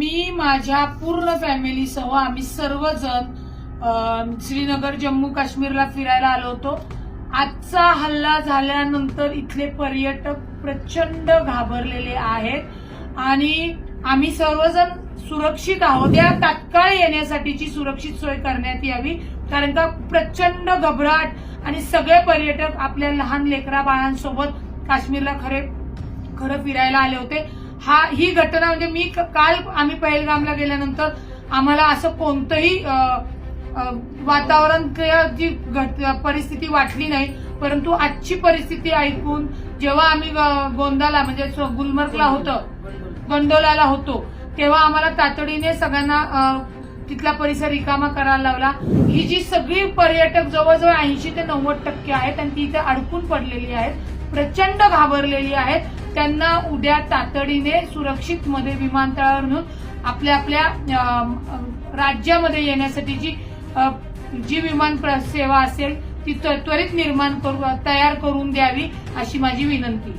मी माझ्या पूर्ण फॅमिलीसह आम्ही सर्वजण श्रीनगर जम्मू काश्मीरला फिरायला आलो होतो. आजचा हल्ला झाल्यानंतर इथले पर्यटक प्रचंड घाबरलेले आहेत. आणि आम्ही सर्वजण सुरक्षित आहोत. या तात्काळ येण्यासाठीची सुरक्षित सोय करण्यात यावी. कारण का प्रचंड घबराट आणि सगळे पर्यटक आपल्या लहान लेकरा बाळांसोबत काश्मीरला खरे खरं फिरायला आले होते. हा ही घटना म्हणजे मी क- काल आम्ही पहिलगामला गेल्यानंतर आम्हाला असं कोणतंही वातावरण जी घट- परिस्थिती वाटली नाही परंतु आजची परिस्थिती ऐकून जेव्हा आम्ही ग- गोंदाला म्हणजे गुलमर्गला होतं गंडोलाला होतो तेव्हा आम्हाला तातडीने सगळ्यांना तिथला परिसर रिकामा करायला लावला. ही जी सगळी पर्यटक जवळजवळ ऐंशी ते नव्वद टक्के आहेत आणि ती इथे अडकून पडलेली आहेत प्रचंड घाबरलेली आहेत. त्यांना उद्या तातडीने सुरक्षित मध्ये विमानतळावर नेऊन आपल्या आपल्या राज्यामध्ये येण्यासाठी जी जी विमान प्र- सेवा असेल ती त्वरित निर्माण करू तयार करून द्यावी अशी माझी विनंती.